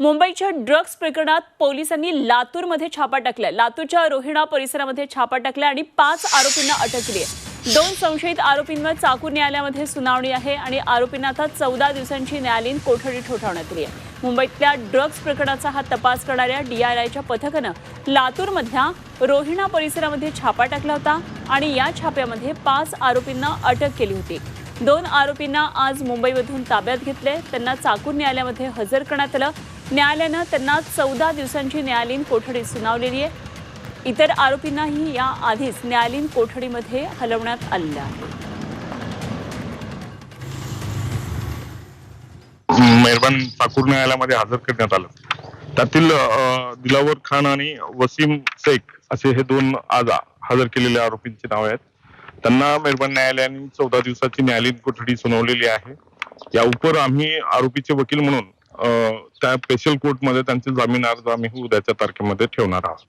मुंबईच्या ड्रग्ज प्रकरणात पोलिसांनी लातूरमध्ये छापा टाकल्या. लातूरच्या रोहिणा परिसरामध्ये छापा टाकल्या आणि पाच आरोपींना अटक केली आहे. दोन संशयित आरोपींवर चाकूर न्यायालयामध्ये सुनावणी आहे आणि आरोपींना आता चौदा दिवसांची न्यायालयीन कोठडी ठोठावण्यात आली आहे. मुंबईतल्या ड्रग्ज प्रकरणाचा हा तपास करणाऱ्या डीआरआयच्या पथकानं लातूरमधल्या रोहिणा परिसरामध्ये छापा टाकला होता आणि या छाप्यामध्ये पाच आरोपींना अटक केली होती. दोन आरोपींना आज मुंबईमधून ताब्यात घेतले त्यांना चाकूर न्यायालयामध्ये हजर करण्यात आलं. न्यायालयानं त्यांना चौदा दिवसांची न्यायालयीन कोठडी सुनावलेली आहे. इतर आरोपींनाही या आधीच न्यायालयीन कोठडीमध्ये हलवण्यात आलेलं आहे. मेहरबान ठाकूर न्यायालयामध्ये हजर करण्यात आलं. त्यातील दिलावर खान आणि वसीम शेख असे हे दोन आज हजर केलेले आरोपींची नावे आहेत. त्यांना मेहरबान न्यायालयाने चौदा दिवसाची न्यायालयीन कोठडी सुनावलेली आहे. या उपर आम्ही आरोपीचे वकील म्हणून त्या स्पेशल कोर्टमध्ये त्यांचे जामीन अर्ज आम्ही उद्याच्या तारखेमध्ये ठेवणार आहोत.